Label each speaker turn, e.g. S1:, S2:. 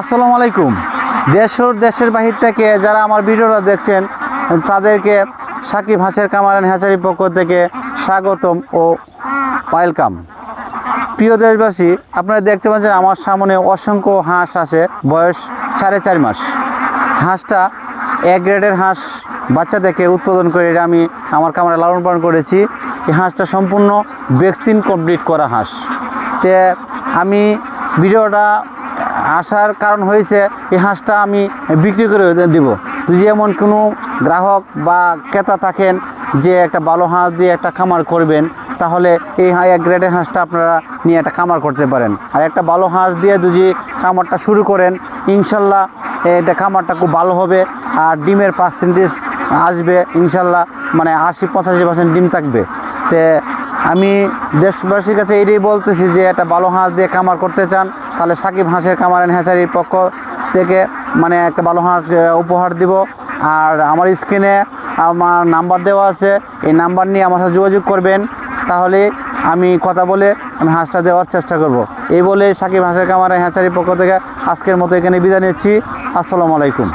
S1: আসসালামু আলাইকুম। দেশ ও দেশের বাহির থেকে যারা আমার ভিডিওটা দেখছেন, তাদেরকে সাকিব হাঁসের কামারান হ্যাচারির পক্ষ থেকে স্বাগতম ও ওয়েলকাম। প্রিয় দেশবাসী, আপনারা দেখতে পাচ্ছেন আমার সামনে অসংখ্য হাঁস আছে, বয়স সাড়ে চার মাস। হাঁসটা এক গ্রেডের হাঁস বাচ্চা থেকে উৎপাদন করে আমি আমার কামারে লালন পালন করেছি। এই হাঁসটা সম্পূর্ণ ভ্যাকসিন কমপ্লিট করা হাঁস। তে আমি ভিডিওটা আসার কারণ হয়েছে, এই হাঁসটা আমি বিক্রি করে দিব। যদি এমন কোনো গ্রাহক বা ক্রেতা থাকেন যে একটা ভালো হাঁস দিয়ে একটা খামার করবেন, তাহলে এই এক গ্রেডের হাঁসটা আপনারা নিয়ে একটা খামার করতে পারেন। আর একটা ভালো হাঁস দিয়ে যদি খামারটা শুরু করেন, ইনশাল্লাহ এটা খামারটা খুব ভালো হবে আর ডিমের পার্সেন্টেজ আসবে, ইনশাল্লাহ মানে আশি পঁচাশি পার্সেন্ট ডিম থাকবে। তে আমি দেশবাসীর কাছে এটাই বলতেছি যে একটা ভালো হাঁস দিয়ে কামার করতে চান, তাহলে সাকিব হাঁসের খামার অ্যান্ড হ্যাচারির পক্ষ থেকে মানে একটা ভালো হাঁস উপহার দিব। আর আমার স্ক্রিনে আমার নাম্বার দেওয়া আছে, এই নাম্বার নিয়ে আমার সাথে যোগাযোগ করবেন, তাহলে আমি কথা বলে আমি হাঁসটা দেওয়ার চেষ্টা করব। এই বলে সাকিব হাঁসের অ্যান্ড হ্যাচারির পক্ষ থেকে আজকের মতো এখানে বিদায় নিচ্ছি। আসসালামু আলাইকুম।